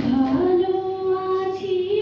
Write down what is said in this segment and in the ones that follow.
ভালো আছি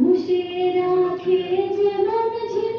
মুছে রাখে যেমন ছিল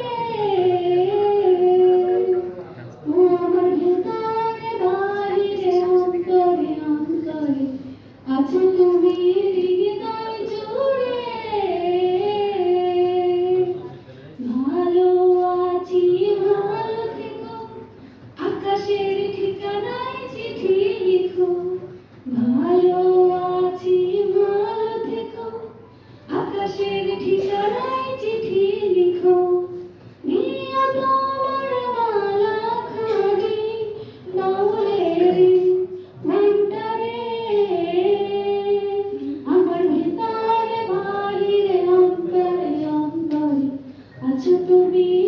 to be